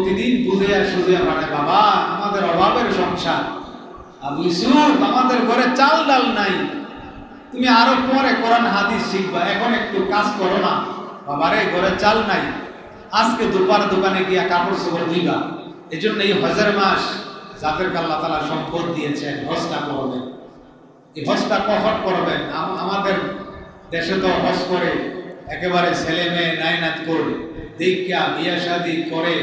প্রতিদিন বুঝে সুঝে মানে বাবা আমাদের অভাবের সংসার। আবু ইসুফ আমাদের ঘরে চাল ডাল নাই। তুমি আরও পরে কোরআন, হাদিস শিখবা। এখন একটু কাজ করো না। বাবারে ঘরে চাল নাই। আজকে দুপার দোকানে গিয়া কাপড় চোপড় দিবা এই জন্য এই হজের মাস যাদেরকে আল্লাহ তালা সম্পদ দিয়েছেন, হজটা করবেন। এই হজটা কখন করবেন? আমাদের দেশে তো হজ করে একেবারে ছেলে মেয়ে নাইনাত করে। দীক্ষা বিয়ে শাদি করে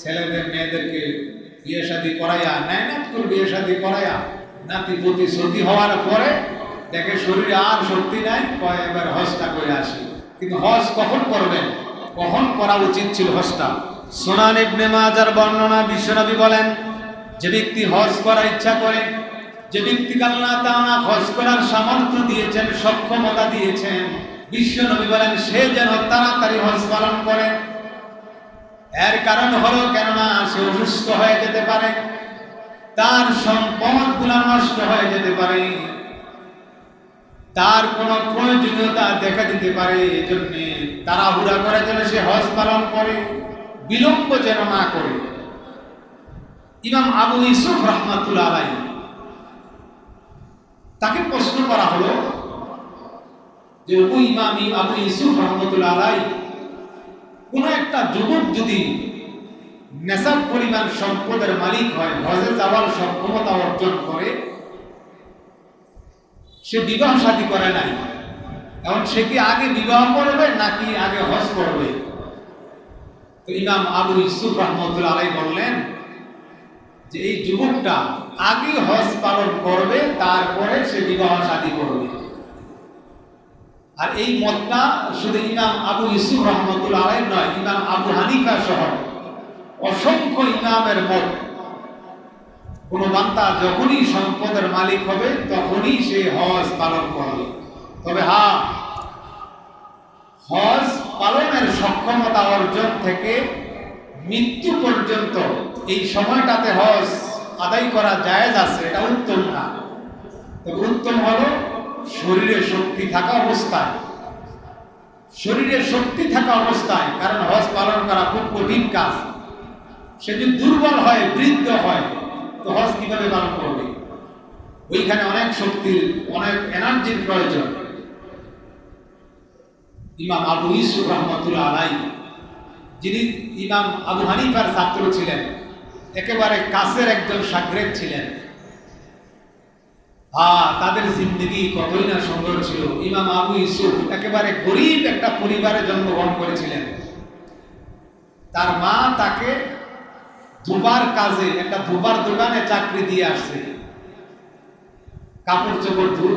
ছেলেদের মেয়েদেরকে বিয়ে শাদি করাইয়া নাইনাত করে বিয়ে শাদি করাইয়া নাতি পুতি সতী হওয়ার পরে দেখে শরীরে আর শক্তি নাই, কয় এবার হজটা করে আসি। কিন্তু হজ কখন করবেন? কখন করা উচিত ছিল হজটা? সোনান ইবনে মাজার বর্ণনা বিশ্বনবী বলেন, যে ব্যক্তি হজ করার ইচ্ছা করে, যে ব্যক্তি আল্লাহ তাআলা হজ করার সামর্থ্য দিয়েছেন, সক্ষমতা দিয়েছেন, বিশ্বনবী বলেন, সে যেন তাড়াতাড়ি হজ পালন করে এর কারণ হলো কেননা সে অসুস্থ হয়ে যেতে পারে। তার সম্পদগুলা নষ্ট হয়ে যেতে পারে। তার কোনো প্রয়োজনীয়তা দেখা দিতে পারে এই জন্যে তাড়াহুড়া করে যেন সে হজ পালন করে, বিলম্ব যেন না করে। ইমাম আবু ইসুফ রহমাতুল্লাহ আলাই তাকে প্রশ্ন করা হলো যে ওই ইমাম আবু ইসুফ রহমতুল্লাহ আলাই কোন একটা যুবক যদি নেশাব পরিমাণ সম্পদের মালিক হয়, হজে যাওয়ার সক্ষমতা অর্জন করে, সে বিবাহ শাদী করে নাই। এখন সে কি আগে বিবাহ করবে নাকি আগে হজ করবে? তো ইমাম আবু ইসুফ রহমতুল্লাহ আলাই বললেন যে, এই যুবকটা আগে হজ পালন করবে, তারপরে সে বিবাহ শাদী করবে। আর এই মতটা শুধু ইমাম আবু ইসুফ রহমতুল্লাহ আলাই নয়, ইমাম আবু হানিফা সহ অসংখ্য ইমামের মত। কোন বান্তা যখনই সম্পদের মালিক হবে, তখনই সে হজ পালন করবে। তবে হা, হজ পালনের সক্ষমতা অর্জন থেকে মৃত্যু পর্যন্ত এই সময়টাতে হজ আদায় করা জায়েজ আছে, এটা উত্তম না। তবে উত্তম হলো শরীরে শক্তি থাকা অবস্থায়। শরীরে শক্তি থাকা অবস্থায়, কারণ হজ পালন করা খুব কঠিন কাজ। সে যদি দুর্বল হয়, বৃদ্ধ হয়, তো হজ কীভাবে পালন করবে? ওইখানে অনেক শক্তির, অনেক এনার্জির প্রয়োজন। ইমাম আবু ইসুফ রহমতুল্লাহ আলাই যিনি ইমাম আবু হানিফার ছাত্র ছিলেন, একেবারে কাছের একজন সাগরেদ ছিলেন। হ্যাঁ তাদের জিন্দগি কতই না সুন্দর ছিল। ইমাম আবু ইসুফ একেবারে গরিব একটা পরিবারে জন্মগ্রহণ করেছিলেন। তার মা তাকে ধোবার কাজে, একটা ধোবার দোকানে চাকরি দিয়ে আসছে। কাপড় চোপড় ধু,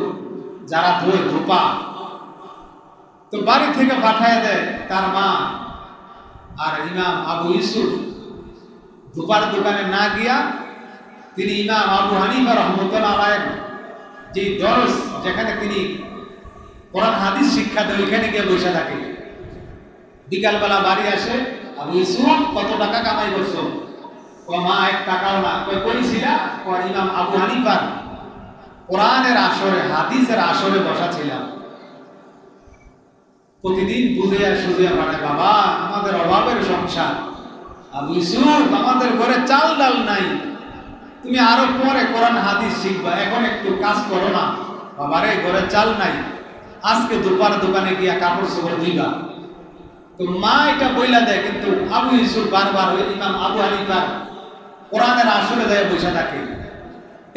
যারা ধোয় ধোপা। তো বাড়ি থেকে পাঠায় দেয় তার মা আর ইমাম আবু ইসুফ ধোপার দোকানে না গিয়া তিনি ইমাম আবু হানিফা রহমতুল্লাহ আলায়ের যে দরস যেখানে তিনি কোরআন, হাদিস শিক্ষা দেয় ওইখানে গিয়ে বসে থাকে। বিকালবেলা বাড়ি আসে, আবু ইসুফ কত টাকা কামাই করছ? মা, এক টাকাও না। কই করেছিলা ও ইমাম আবু হানিফার কোরআনের আসরে, হাদিসের আসরে বসা ছিলাম। প্রতিদিন বুঝে সুঝে মানে বাবা, আমাদের অভাবের সংসার। আবু ইসুফ আমাদের ঘরে চাল ডাল নাই। তুমি আরও পরে কোরআন, হাদিস শিখবা। এখন একটু কাজ করো না। বাবারে, ঘরে চাল নাই। আজকে দুপার দোকানে গিয়া কাপড় চোপড় দিবা তো মা এটা বইলা দেয়, কিন্তু আবু ইসুফ বারবার ওই ইমাম আবু হানিফার কোরআনের আসরে যায় বসে থাকে।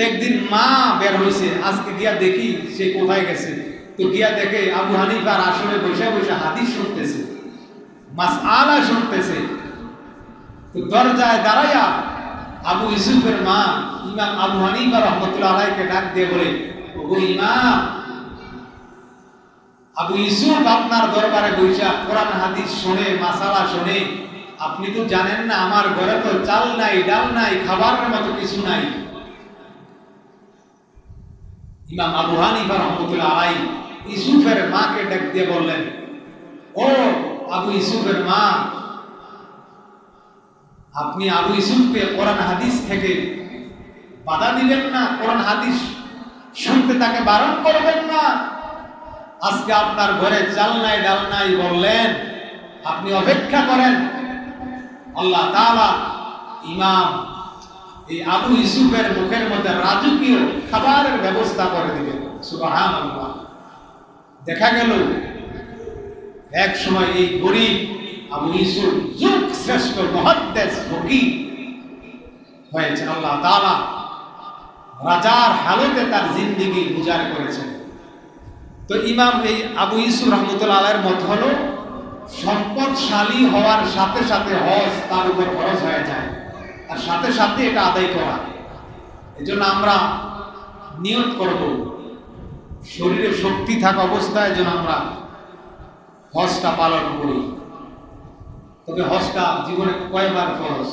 একদিন মা বের হয়েছে আজকে গিয়া দেখি সে কোথায় গেছে। তো গিয়া দেখে আবু হানিফার আসরে বসে বসে হাদিস শুনতেছে মাস আলা শুনতেছে। তো দরজায় দাঁড়াইয়া আবু ইসুফের মা, ইমাম আবু হানিফা রহমতুল্লাহ আলাইকে ডাক দিয়ে বলে ও ইমাম, আবু ইসুফ আপনার দরবারে বৈশা কোরআন, হাদিস শুনে, মাসালা শুনে। আপনি তো জানেন না, আমার ঘরে তো চাল নাই, ডাল নাই, খাবারের মতো কিছু নাই। ইমাম আবু হানিফা রহমতুল্লাহ আলাই ইসুফের মাকে ডাক দিয়ে বললেন, ও আবু ইসুফের মা আপনি আবু ইসুফকে কোরআন হাদিস থেকে বাধা দিবেন না, কোরআন হাদিস শুনতে তাকে বারণ করবেন না। আজকে আপনার ঘরে চাল নাই ডাল নাই বললেন, আপনি অপেক্ষা করেন। আল্লাহ তাআলা ইমাম এই আবু ইসুফের মুখের মধ্যে রাজকীয় খাবারের ব্যবস্থা করে দিবেন। সুবাহান দেখা গেল, এক সময় এই গরিব আবু ইউসুফ যুগ শ্রেষ্ঠ মহাদ্দেশ ফকির হয়েছেন, আল্লাহ তাআলা রাজার হালতে তার জিন্দিগি গুজার করেছেন। তো ইমাম এই আবু ইউসুফ রহমতুল্লাহ আলের মত হলো, সম্পদশালী হওয়ার সাথে সাথে হজ তার উপর খরচ হয়ে যায়, আর সাথে সাথে এটা আদায় করা। এজন্য আমরা নিয়ত করব, শরীরে শক্তি থাকা অবস্থায় যেন আমরা হজটা পালন করি। তবে হজটা জীবনে কয়বার ফরজ?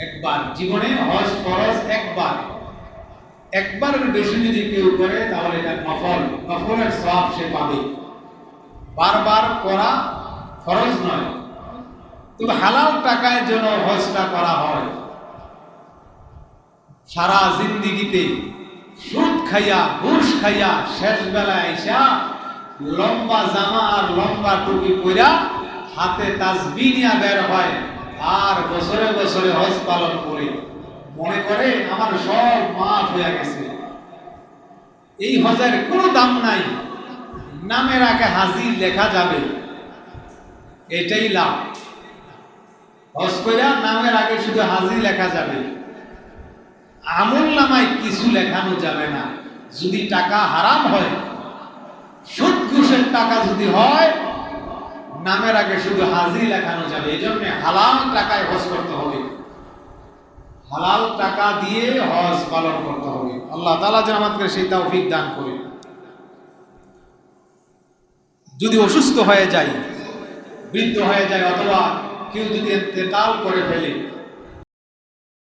একবার। জীবনে হজ ফরজ একবার। একবারের বেশি যদি কেউ করে, তাহলে এটা নফল। নফলের সব সে পাবে। বারবার করা ফরজ নয়। তবে হালাল টাকায় যেন হজটা করা হয়। সারা জিন্দিগিতে সুদ খাইয়া, ঘুষ খাইয়া শেষ বেলায় আইসা লম্বা জামা আর লম্বা টুপি পইরা হাতে তাজবি নিয়া বের হয় আর বছরে বছরে হজ পালন করে। মনে করে আমার সব মাফ হয়ে গেছে। এই হজের কোনো দাম নাই। নামের আগে হাজির লেখা যাবে। এটাই লাভ। হজ কইরা নামের আগে শুধু হাজির লেখা যাবে। আমল নামায় কিছু লেখানো যাবে না। যদি টাকা হারাম হয়, সুদ ঘুষের টাকা যদি হয় নামের আগে শুধু হাজির লেখানো যাবে এই জন্য হালাল টাকায় হজ করতে হবে। হালাল টাকা দিয়ে হজ পালন করতে হবে। আল্লাহ তালা যেন আমাদের সেই তৌফিক দান করে যদি অসুস্থ হয়ে যায়, বৃদ্ধ হয়ে যায় অথবা কেউ যদি তেতাল করে ফেলে